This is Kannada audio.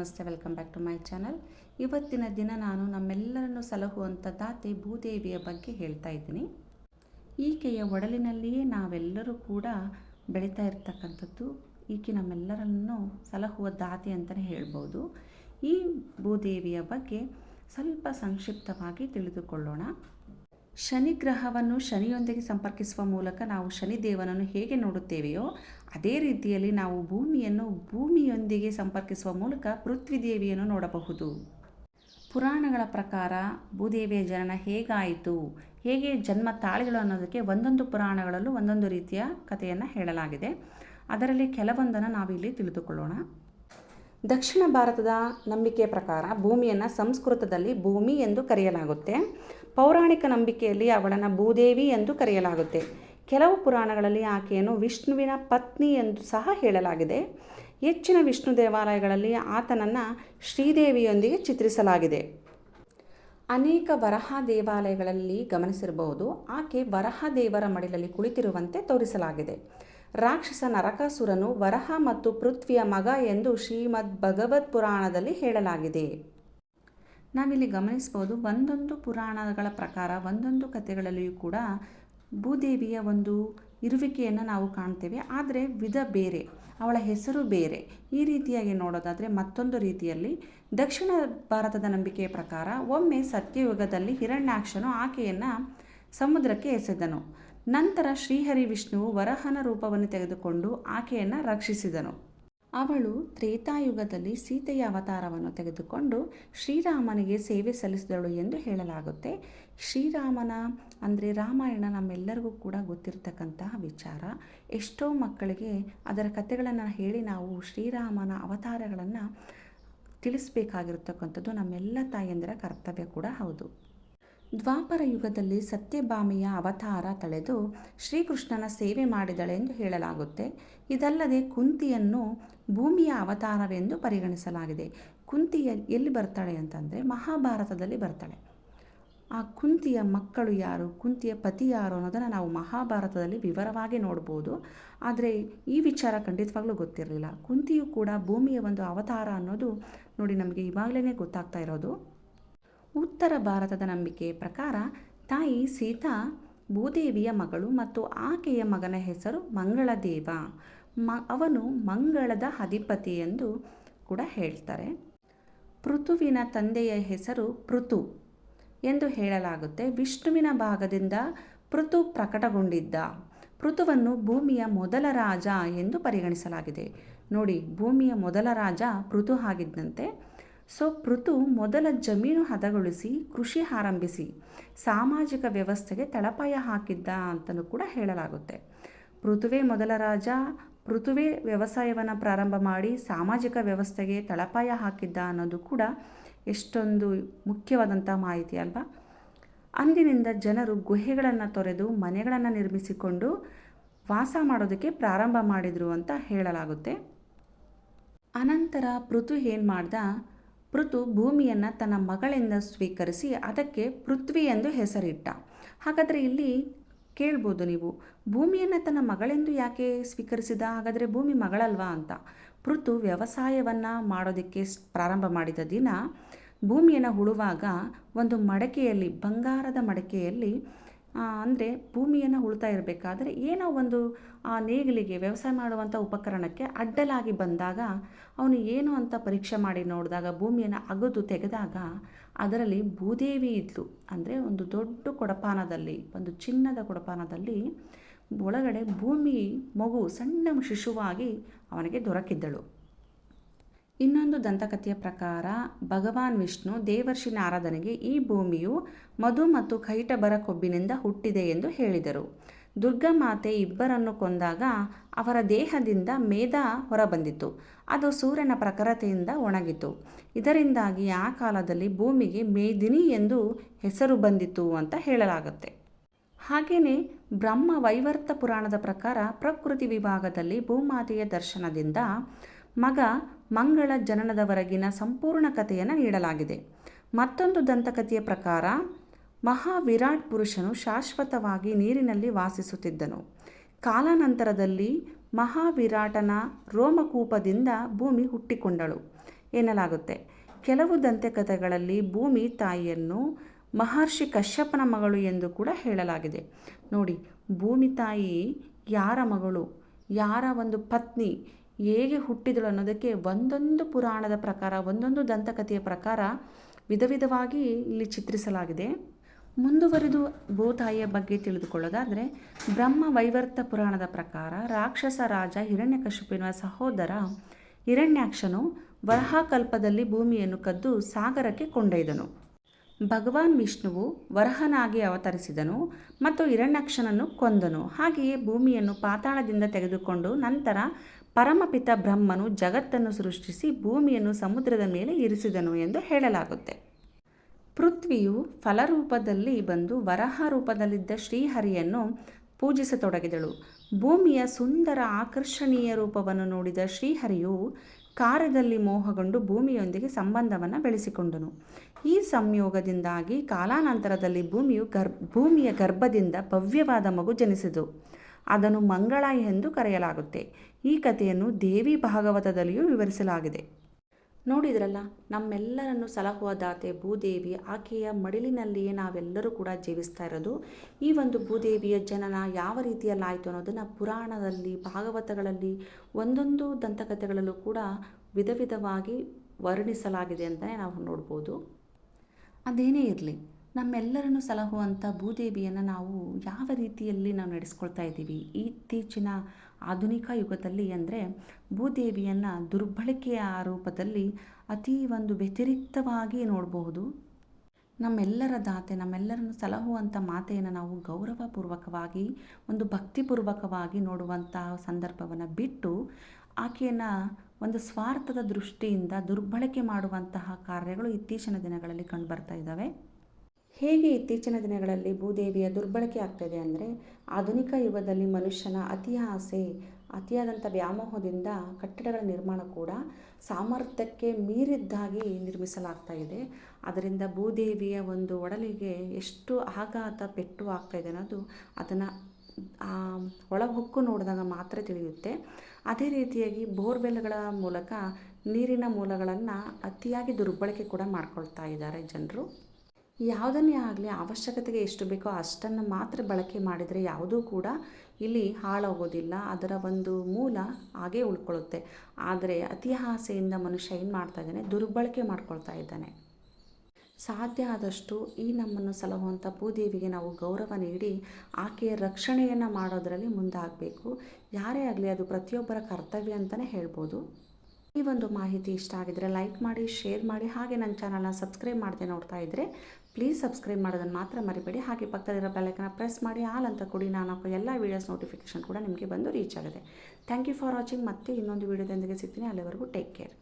ನಮಸ್ತೆ welcome back to my channel ಇವತ್ತಿನ ದಿನ ನಾನು ನಮ್ಮೆಲ್ಲರನ್ನು ಸಲಹುವಂಥ ದಾತೆ ಭೂದೇವಿಯ ಬಗ್ಗೆ ಹೇಳ್ತಾ ಇದ್ದೀನಿ. ಈಕೆಯ ಒಡಲಿನಲ್ಲಿಯೇ ನಾವೆಲ್ಲರೂ ಕೂಡ ಬೆಳೀತಾ ಇರ್ತಕ್ಕಂಥದ್ದು. ಈಕೆ ನಮ್ಮೆಲ್ಲರನ್ನು ಸಲಹುವ ದಾತೆ ಅಂತಲೇ ಹೇಳ್ಬೋದು. ಈ ಭೂದೇವಿಯ ಬಗ್ಗೆ ಸ್ವಲ್ಪ ಸಂಕ್ಷಿಪ್ತವಾಗಿ ತಿಳಿದುಕೊಳ್ಳೋಣ. ಶನಿ ಗ್ರಹವನ್ನು ಶನಿಯೊಂದಿಗೆ ಸಂಪರ್ಕಿಸುವ ಮೂಲಕ ನಾವು ಶನಿ ದೇವನನ್ನು ಹೇಗೆ ನೋಡುತ್ತೇವೆಯೋ, ಅದೇ ರೀತಿಯಲ್ಲಿ ನಾವು ಭೂಮಿಯನ್ನು ಭೂಮಿಯೊಂದಿಗೆ ಸಂಪರ್ಕಿಸುವ ಮೂಲಕ ಪೃಥ್ವಿ ದೇವಿಯನ್ನು ನೋಡಬಹುದು. ಪುರಾಣಗಳ ಪ್ರಕಾರ ಭೂದೇವಿಯ ಜನನ ಹೇಗಾಯಿತು, ಹೇಗೆ ಜನ್ಮ ತಾಳಿಗಳು ಅನ್ನೋದಕ್ಕೆ ಒಂದೊಂದು ಪುರಾಣಗಳಲ್ಲೂ ಒಂದೊಂದು ರೀತಿಯ ಕಥೆಯನ್ನು ಹೇಳಲಾಗಿದೆ. ಅದರಲ್ಲಿ ಕೆಲವೊಂದನ್ನು ನಾವಿಲ್ಲಿ ತಿಳಿದುಕೊಳ್ಳೋಣ. ದಕ್ಷಿಣ ಭಾರತದ ನಂಬಿಕೆಯ ಪ್ರಕಾರ ಭೂಮಿಯನ್ನು ಸಂಸ್ಕೃತದಲ್ಲಿ ಭೂಮಿ ಎಂದು ಕರೆಯಲಾಗುತ್ತೆ. ಪೌರಾಣಿಕ ನಂಬಿಕೆಯಲ್ಲಿ ಅವಳನ್ನು ಭೂದೇವಿ ಎಂದು ಕರೆಯಲಾಗುತ್ತೆ. ಕೆಲವು ಪುರಾಣಗಳಲ್ಲಿ ಆಕೆಯನ್ನು ವಿಷ್ಣುವಿನ ಪತ್ನಿ ಎಂದು ಸಹ ಹೇಳಲಾಗಿದೆ. ಹೆಚ್ಚಿನ ವಿಷ್ಣು ದೇವಾಲಯಗಳಲ್ಲಿ ಆತನನ್ನು ಶ್ರೀದೇವಿಯೊಂದಿಗೆ ಚಿತ್ರಿಸಲಾಗಿದೆ. ಅನೇಕ ವರಹ ದೇವಾಲಯಗಳಲ್ಲಿ ಗಮನಿಸಿರಬಹುದು. ಆಕೆ ವರಹ ದೇವರ ಮಡಿಲಲ್ಲಿ ಕುಳಿತಿರುವಂತೆ ತೋರಿಸಲಾಗಿದೆ. ರಾಕ್ಷಸ ನರಕಾಸುರನು ವರಹ ಮತ್ತು ಪೃಥ್ವಿಯ ಮಗ ಎಂದು ಶ್ರೀಮದ್ ಭಗವದ್ ಪುರಾಣದಲ್ಲಿ ಹೇಳಲಾಗಿದೆ. ನಾವಿಲ್ಲಿ ಗಮನಿಸ್ಬೋದು ಒಂದೊಂದು ಪುರಾಣಗಳ ಪ್ರಕಾರ, ಒಂದೊಂದು ಕಥೆಗಳಲ್ಲಿಯೂ ಕೂಡ ಭೂದೇವಿಯ ಒಂದು ಇರುವಿಕೆಯನ್ನು ನಾವು ಕಾಣ್ತೇವೆ. ಆದರೆ ವಿಧ ಬೇರೆ, ಅವಳ ಹೆಸರು ಬೇರೆ. ಈ ರೀತಿಯಾಗಿ ನೋಡೋದಾದರೆ ಮತ್ತೊಂದು ರೀತಿಯಲ್ಲಿ ದಕ್ಷಿಣ ಭಾರತದ ನಂಬಿಕೆಯ ಪ್ರಕಾರ ಒಮ್ಮೆ ಸತ್ಯಯುಗದಲ್ಲಿ ಹಿರಣ್ಯಾಕ್ಷನು ಆಕೆಯನ್ನು ಸಮುದ್ರಕ್ಕೆ ಎಸೆದನು. ನಂತರ ಶ್ರೀಹರಿ ವಿಷ್ಣುವು ವರಹನ ರೂಪವನ್ನು ತೆಗೆದುಕೊಂಡು ಆಕೆಯನ್ನು ರಕ್ಷಿಸಿದನು. ಅವಳು ತ್ರೇತಾಯುಗದಲ್ಲಿ ಸೀತೆಯ ಅವತಾರವನ್ನು ತೆಗೆದುಕೊಂಡು ಶ್ರೀರಾಮನಿಗೆ ಸೇವೆ ಸಲ್ಲಿಸಿದಳು ಎಂದು ಹೇಳಲಾಗುತ್ತೆ. ಶ್ರೀರಾಮನ ಅಂದರೆ ರಾಮಾಯಣ ನಮ್ಮೆಲ್ಲರಿಗೂ ಕೂಡ ಗೊತ್ತಿರತಕ್ಕಂತಹ ವಿಚಾರ. ಎಷ್ಟೋ ಮಕ್ಕಳಿಗೆ ಅದರ ಕಥೆಗಳನ್ನು ಹೇಳಿ ನಾವು ಶ್ರೀರಾಮನ ಅವತಾರಗಳನ್ನು ತಿಳಿಸ್ಬೇಕಾಗಿರ್ತಕ್ಕಂಥದ್ದು ನಮ್ಮೆಲ್ಲ ತಾಯಂದಿರ ಕರ್ತವ್ಯ ಕೂಡ ಹೌದು. ದ್ವಾಪರ ಯುಗದಲ್ಲಿ ಸತ್ಯಭಾಮಿಯ ಅವತಾರ ತಳೆದು ಶ್ರೀಕೃಷ್ಣನ ಸೇವೆ ಮಾಡಿದಳೆಂದು ಹೇಳಲಾಗುತ್ತೆ. ಇದಲ್ಲದೆ ಕುಂತಿಯನ್ನು ಭೂಮಿಯ ಅವತಾರವೆಂದು ಪರಿಗಣಿಸಲಾಗಿದೆ. ಕುಂತಿ ಎಲ್ಲಿ ಬರ್ತಾಳೆ ಅಂತಂದರೆ ಮಹಾಭಾರತದಲ್ಲಿ ಬರ್ತಾಳೆ. ಆ ಕುಂತಿಯ ಮಕ್ಕಳು ಯಾರು, ಕುಂತಿಯ ಪತಿ ಯಾರು ಅನ್ನೋದನ್ನು ನಾವು ಮಹಾಭಾರತದಲ್ಲಿ ವಿವರವಾಗಿ ನೋಡ್ಬೋದು. ಆದರೆ ಈ ವಿಚಾರ ಖಂಡಿತವಾಗ್ಲೂ ಗೊತ್ತಿರಲಿಲ್ಲ. ಕುಂತಿಯು ಕೂಡ ಭೂಮಿಯ ಒಂದು ಅವತಾರ ಅನ್ನೋದು ನೋಡಿ ನಮಗೆ ಇವಾಗಲೇ ಗೊತ್ತಾಗ್ತಾ ಇರೋದು. ಉತ್ತರ ಭಾರತದ ನಂಬಿಕೆ ಪ್ರಕಾರ ತಾಯಿ ಸೀತಾ, ಭೂದೇವಿಯ ಮಗಳು ಮತ್ತು ಆಕೆಯ ಮಗನ ಹೆಸರು ಮಂಗಳದೇವ. ಮ, ಅವನು ಮಂಗಳದ ಅಧಿಪತಿ ಎಂದು ಕೂಡ ಹೇಳ್ತಾರೆ. ಪೃಥುವಿನ ತಂದೆಯ ಹೆಸರು ಪೃಥು ಎಂದು ಹೇಳಲಾಗುತ್ತೆ. ವಿಷ್ಣುವಿನ ಭಾಗದಿಂದ ಪೃಥು ಪ್ರಕಟಗೊಂಡಿದ್ದ. ಪೃಥುವನ್ನು ಭೂಮಿಯ ಮೊದಲ ರಾಜ ಎಂದು ಪರಿಗಣಿಸಲಾಗಿದೆ. ನೋಡಿ, ಭೂಮಿಯ ಮೊದಲ ರಾಜ ಪೃಥು ಆಗಿದ್ದಂತೆ ಸೊ ಪೃಥು ಮೊದಲ ಜಮೀನು ಹದಗೊಳಿಸಿ, ಕೃಷಿ ಆರಂಭಿಸಿ, ಸಾಮಾಜಿಕ ವ್ಯವಸ್ಥೆಗೆ ತಳಪಾಯ ಹಾಕಿದ್ದ ಅಂತಲೂ ಕೂಡ ಹೇಳಲಾಗುತ್ತೆ. ಪೃಥುವೇ ಮೊದಲ ರಾಜ ಪೃಥುವೇ ವ್ಯವಸಾಯವನ್ನು ಪ್ರಾರಂಭ ಮಾಡಿ, ಸಾಮಾಜಿಕ ವ್ಯವಸ್ಥೆಗೆ ತಳಪಾಯ ಹಾಕಿದ್ದ ಅನ್ನೋದು ಕೂಡ ಎಷ್ಟೊಂದು ಮುಖ್ಯವಾದಂಥ ಮಾಹಿತಿ ಅಲ್ವಾ? ಅಂದಿನಿಂದ ಜನರು ಗುಹೆಗಳನ್ನು ತೊರೆದು, ಮನೆಗಳನ್ನು ನಿರ್ಮಿಸಿಕೊಂಡು ವಾಸ ಮಾಡೋದಕ್ಕೆ ಪ್ರಾರಂಭ ಮಾಡಿದರು ಅಂತ ಹೇಳಲಾಗುತ್ತೆ. ಅನಂತರ ಪೃಥು ಏನು ಮಾಡ್ದ? ಪೃಥು ಭೂಮಿಯನ್ನು ತನ್ನ ಮಗಳಿಂದ ಸ್ವೀಕರಿಸಿ ಅದಕ್ಕೆ ಪೃಥ್ವಿ ಎಂದು ಹೆಸರಿಟ್ಟ. ಹಾಗಾದರೆ ಇಲ್ಲಿ ಕೇಳ್ಬೋದು ನೀವು, ಭೂಮಿಯನ್ನು ತನ್ನ ಮಗಳೆಂದು ಯಾಕೆ ಸ್ವೀಕರಿಸಿದ? ಹಾಗಾದರೆ ಭೂಮಿ ಮಗಳಲ್ವಾ ಅಂತ. ಪೃಥು ವ್ಯವಸಾಯವನ್ನು ಮಾಡೋದಕ್ಕೆ ಪ್ರಾರಂಭ ಮಾಡಿದ ದಿನ ಭೂಮಿಯನ್ನು ಉಳುವಾಗ ಒಂದು ಮಡಕೆಯಲ್ಲಿ, ಬಂಗಾರದ ಮಡಕೆಯಲ್ಲಿ ಅಂದರೆ ಭೂಮಿಯನ್ನು ಉಳ್ತಾ ಇರಬೇಕಾದ್ರೆ ಏನೋ ಒಂದು, ಆ, ನೇಗಿಲಿಗೆ ವ್ಯವಸಾಯ ಮಾಡುವಂಥ ಉಪಕರಣಕ್ಕೆ ಅಡ್ಡಲಾಗಿ ಬಂದಾಗ, ಅವನು ಏನು ಅಂತ ಪರೀಕ್ಷೆ ಮಾಡಿ ನೋಡಿದಾಗ, ಭೂಮಿಯನ್ನು ಅಗದು ತೆಗೆದಾಗ, ಅದರಲ್ಲಿ ಭೂದೇವಿ ಇದ್ಲು. ಅಂದರೆ ಒಂದು ದೊಡ್ಡ ಕೊಡಪಾನದಲ್ಲಿ, ಒಂದು ಚಿನ್ನದ ಕೊಡಪಾನದಲ್ಲಿ ಒಳಗಡೆ ಭೂಮಿ ಮಗು ಸಣ್ಣ ಶಿಶುವಾಗಿ ಅವನಿಗೆ ದೊರಕಿದ್ದಳು. ಇನ್ನೊಂದು ದಂತಕಥೆಯ ಪ್ರಕಾರ, ಭಗವಾನ್ ವಿಷ್ಣು ದೇವರ್ಷಿನ ಆರಾಧನೆಗೆ ಈ ಭೂಮಿಯು ಮಧು ಮತ್ತು ಕೈಟಬರ ಕೊಬ್ಬಿನಿಂದ ಹುಟ್ಟಿದೆ ಎಂದು ಹೇಳಿದರು. ದುರ್ಗಾಮಾತೆ ಇಬ್ಬರನ್ನು ಕೊಂದಾಗ ಅವರ ದೇಹದಿಂದ ಮೇಧ ಹೊರಬಂದಿತು. ಅದು ಸೂರ್ಯನ ಪ್ರಖರತೆಯಿಂದ ಒಣಗಿತು. ಇದರಿಂದಾಗಿ ಆ ಕಾಲದಲ್ಲಿ ಭೂಮಿಗೆ ಮೇದಿನಿ ಎಂದು ಹೆಸರು ಬಂದಿತು ಅಂತ ಹೇಳಲಾಗುತ್ತೆ. ಹಾಗೆಯೇ ಬ್ರಹ್ಮ ವೈವರ್ತ ಪುರಾಣದ ಪ್ರಕಾರ ಪ್ರಕೃತಿ ವಿಭಾಗದಲ್ಲಿ ಭೂಮಾತೆಯ ದರ್ಶನದಿಂದ ಮಗ ಮಂಗಳ ಜನನದವರೆಗಿನ ಸಂಪೂರ್ಣ ಕಥೆಯನ್ನು ನೀಡಲಾಗಿದೆ. ಮತ್ತೊಂದು ದಂತಕಥೆಯ ಪ್ರಕಾರ, ಮಹಾವಿರಾಟ್ ಪುರುಷನು ಶಾಶ್ವತವಾಗಿ ನೀರಿನಲ್ಲಿ ವಾಸಿಸುತ್ತಿದ್ದನು. ಕಾಲಾನಂತರದಲ್ಲಿ ಮಹಾವಿರಾಟನ ರೋಮಕೂಪದಿಂದ ಭೂಮಿ ಹುಟ್ಟಿಕೊಂಡಳು ಎನ್ನಲಾಗುತ್ತೆ. ಕೆಲವು ದಂತಕಥೆಗಳಲ್ಲಿ ಭೂಮಿ ತಾಯಿಯನ್ನು ಮಹರ್ಷಿ ಕಶ್ಯಪನ ಮಗಳು ಎಂದು ಕೂಡ ಹೇಳಲಾಗಿದೆ. ನೋಡಿ, ಭೂಮಿ ತಾಯಿ ಯಾರ ಮಗಳು? ಯಾರ ಒಂದು ಪತ್ನಿ? ಹೇಗೆ ಹುಟ್ಟಿದಳು ಅನ್ನೋದಕ್ಕೆ ಒಂದೊಂದು ಪುರಾಣದ ಪ್ರಕಾರ, ಒಂದೊಂದು ದಂತಕಥೆಯ ಪ್ರಕಾರ ವಿಧ ವಿಧವಾಗಿ ಇಲ್ಲಿ ಚಿತ್ರಿಸಲಾಗಿದೆ. ಮುಂದುವರಿದು ಭೂತಾಯಿಯ ಬಗ್ಗೆ ತಿಳಿದುಕೊಳ್ಳೋದಾದರೆ ಬ್ರಹ್ಮ ವೈವರ್ತ ಪುರಾಣದ ಪ್ರಕಾರ ರಾಕ್ಷಸ ರಾಜ ಹಿರಣ್ಯಕಶಿಪಿನ ಸಹೋದರ ಹಿರಣ್ಯಾಕ್ಷನು ವರಹಾಕಲ್ಪದಲ್ಲಿ ಭೂಮಿಯನ್ನು ಕದ್ದು ಸಾಗರಕ್ಕೆ ಕೊಂಡೊಯ್ದನು. ಭಗವಾನ್ ವಿಷ್ಣುವು ವರಹನಾಗಿ ಅವತರಿಸಿದನು ಮತ್ತು ಹಿರಣ್ಯಾಕ್ಷನನ್ನು ಕೊಂದನು. ಹಾಗೆಯೇ ಭೂಮಿಯನ್ನು ಪಾತಾಳದಿಂದ ತೆಗೆದುಕೊಂಡು ನಂತರ ಪರಮಪಿತ ಬ್ರಹ್ಮನು ಜಗತ್ತನ್ನು ಸೃಷ್ಟಿಸಿ ಭೂಮಿಯನ್ನು ಸಮುದ್ರದ ಮೇಲೆ ಇರಿಸಿದನು ಎಂದು ಹೇಳಲಾಗುತ್ತೆ. ಪೃಥ್ವಿಯು ಫಲರೂಪದಲ್ಲಿ ಬಂದು ವರಹ ರೂಪದಲ್ಲಿದ್ದ ಶ್ರೀಹರಿಯನ್ನು ಪೂಜಿಸತೊಡಗಿದಳು. ಭೂಮಿಯ ಸುಂದರ ಆಕರ್ಷಣೀಯ ರೂಪವನ್ನು ನೋಡಿದ ಶ್ರೀಹರಿಯು ಕಾರ್ಯದಲ್ಲಿ ಮೋಹಗೊಂಡು ಭೂಮಿಯೊಂದಿಗೆ ಸಂಬಂಧವನ್ನು ಬೆಳೆಸಿಕೊಂಡನು. ಈ ಸಂಯೋಗದಿಂದಾಗಿ ಕಾಲಾನಂತರದಲ್ಲಿ ಭೂಮಿಯು ಗರ್, ಭೂಮಿಯ ಗರ್ಭದಿಂದ ಭವ್ಯವಾದ ಮಗು ಜನಿಸಿತು. ಅದನ್ನು ಮಂಗಳ ಎಂದು ಕರೆಯಲಾಗುತ್ತೆ. ಈ ಕಥೆಯನ್ನು ದೇವಿ ಭಾಗವತದಲ್ಲಿಯೂ ವಿವರಿಸಲಾಗಿದೆ. ನೋಡಿದ್ರಲ್ಲ ನಮ್ಮೆಲ್ಲರನ್ನು ಸಲಹುವ ದಾತೆ ಭೂದೇವಿ ಆಕೆಯ ಮಡಿಲಿನಲ್ಲಿಯೇ ನಾವೆಲ್ಲರೂ ಕೂಡ ಜೀವಿಸ್ತಾ ಇರೋದು. ಈ ಒಂದು ಭೂದೇವಿಯ ಜನನ ಯಾವ ರೀತಿಯಲ್ಲಾಯಿತು ಅನ್ನೋದನ್ನು ಪುರಾಣದಲ್ಲಿ, ಭಾಗವತಗಳಲ್ಲಿ, ಒಂದೊಂದು ದಂತಕಥೆಗಳಲ್ಲೂ ಕೂಡ ವಿಧ ವಿಧವಾಗಿ ವರ್ಣಿಸಲಾಗಿದೆ ಅಂತಲೇ ನಾವು ನೋಡ್ಬೋದು. ಅದೇನೇ ಇರಲಿ ನಮ್ಮೆಲ್ಲರನ್ನು ಸಲಹುವಂಥ ಭೂದೇವಿಯನ್ನು ನಾವು ಯಾವ ರೀತಿಯಲ್ಲಿ ನಾವು ನಡೆಸ್ಕೊಳ್ತಾ ಇದ್ದೀವಿ? ಇತ್ತೀಚಿನ ಆಧುನಿಕ ಯುಗದಲ್ಲಿ ಅಂದರೆ ಭೂದೇವಿಯನ್ನು ದುರ್ಬಳಕೆಯ ರೂಪದಲ್ಲಿ ಅತೀ ಒಂದು ವ್ಯತಿರಿಕ್ತವಾಗಿ ನೋಡಬಹುದು. ನಮ್ಮೆಲ್ಲರ ದಾತೆ, ನಮ್ಮೆಲ್ಲರನ್ನು ಸಲಹುವಂಥ ಮಾತೆಯನ್ನು ನಾವು ಗೌರವಪೂರ್ವಕವಾಗಿ, ಒಂದು ಭಕ್ತಿಪೂರ್ವಕವಾಗಿ ನೋಡುವಂತಹ ಸಂದರ್ಭವನ್ನು ಬಿಟ್ಟು ಆಕೆಯನ್ನು ಒಂದು ಸ್ವಾರ್ಥದ ದೃಷ್ಟಿಯಿಂದ ದುರ್ಬಳಕೆ ಮಾಡುವಂತಹ ಕಾರ್ಯಗಳು ಇತ್ತೀಚಿನ ದಿನಗಳಲ್ಲಿ ಕಂಡುಬರ್ತಾ ಇದ್ದಾವೆ. ಹೇಗೆ ಇತ್ತೀಚಿನ ದಿನಗಳಲ್ಲಿ ಭೂದೇವಿಯ ದುರ್ಬಳಕೆ ಆಗ್ತಾಯಿದೆ ಅಂದರೆ ಆಧುನಿಕ ಯುಗದಲ್ಲಿ ಮನುಷ್ಯನ ಅತಿ ಆಸೆ ಅತಿಯಾದಂಥ ವ್ಯಾಮೋಹದಿಂದ ಕಟ್ಟಡಗಳ ನಿರ್ಮಾಣ ಕೂಡ ಸಾಮರ್ಥ್ಯಕ್ಕೆ ಮೀರಿದ್ದಾಗಿ ನಿರ್ಮಿಸಲಾಗ್ತಾ ಇದೆ. ಅದರಿಂದ ಭೂದೇವಿಯ ಒಂದು ಒಡಲಿಗೆ ಎಷ್ಟು ಆಘಾತ, ಪೆಟ್ಟು ಆಗ್ತಾಯಿದೆ ಅನ್ನೋದು ಅದನ್ನು ಒಳಹೊಕ್ಕು ನೋಡಿದಾಗ ಮಾತ್ರ ತಿಳಿಯುತ್ತೆ. ಅದೇ ರೀತಿಯಾಗಿ ಬೋರ್ವೆಲ್ಗಳ ಮೂಲಕ ನೀರಿನ ಮೂಲಗಳನ್ನು ಅತಿಯಾಗಿ ದುರ್ಬಳಕೆ ಕೂಡ ಮಾಡ್ಕೊಳ್ತಾ ಇದ್ದಾರೆ ಜನರು. ಯಾವುದನ್ನೇ ಆಗಲಿ ಅವಶ್ಯಕತೆಗೆ ಎಷ್ಟು ಬೇಕೋ ಅಷ್ಟನ್ನು ಮಾತ್ರ ಬಳಕೆ ಮಾಡಿದರೆ ಯಾವುದೂ ಕೂಡ ಇಲ್ಲಿ ಹಾಳಾಗೋದಿಲ್ಲ. ಅದರ ಒಂದು ಮೂಲ ಹಾಗೇ ಉಳ್ಕೊಳ್ಳುತ್ತೆ. ಆದರೆ ಅತಿ ಆಸೆಯಿಂದ ಮನುಷ್ಯ ಏನು ಮಾಡ್ತಾ ಇದ್ದಾನೆ? ದುರ್ಬಳಕೆ ಮಾಡ್ಕೊಳ್ತಾ ಇದ್ದಾನೆ. ಸಾಧ್ಯ ಆದಷ್ಟು ಈ ನಮ್ಮನ್ನು ಸಲಹುವಂಥ ಭೂದೇವಿಗೆ ನಾವು ಗೌರವ ನೀಡಿ ಆಕೆಯ ರಕ್ಷಣೆಯನ್ನು ಮಾಡೋದರಲ್ಲಿ ಮುಂದಾಗಬೇಕು. ಯಾರೇ ಆಗಲಿ ಅದು ಪ್ರತಿಯೊಬ್ಬರ ಕರ್ತವ್ಯ ಅಂತಲೇ ಹೇಳ್ಬೋದು. ಈ ಒಂದು ಮಾಹಿತಿ ಇಷ್ಟ ಆಗಿದರೆ ಲೈಕ್ ಮಾಡಿ ಶೇರ್ ಮಾಡಿ, ಹಾಗೆ ನನ್ನ ಚಾನಲ್ನ ಸಬ್ಸ್ಕ್ರೈಬ್ ಮಾಡದೆ ನೋಡ್ತಾ ಇದ್ದರೆ ಪ್ಲೀಸ್ ಸಬ್ಸ್ಕ್ರೈಬ್ ಮಾಡೋದನ್ನು ಮಾತ್ರ ಮರಿಬೇಡಿ. ಹಾಗೆ ಪಕ್ಕದಲ್ಲಿರೋ ಬೆಲ್ಲೈಕನ್ನ ಪ್ರೆಸ್ ಮಾಡಿ, ಆಲ್ ಅಂತ ಕೊಡಿ ನಾನು ಹಾಕೋ ಎಲ್ಲ ವೀಡಿಯೋಸ್ ನೋಟಿಫಿಕೇಷನ್ ಕೂಡ ನಿಮಗೆ ಬಂದು ರೀಚ್ ಆಗಿದೆ ಥ್ಯಾಂಕ್ ಯು ಫಾರ್ ವಾಚಿಂಗ್ ಮತ್ತೆ ಇನ್ನೊಂದು ವೀಡಿಯೋದೊಂದಿಗೆ ಸಿಗ್ತೀನಿ. ಅಲ್ಲಿವರೆಗೂ ಟೇಕ್ ಕೇರ್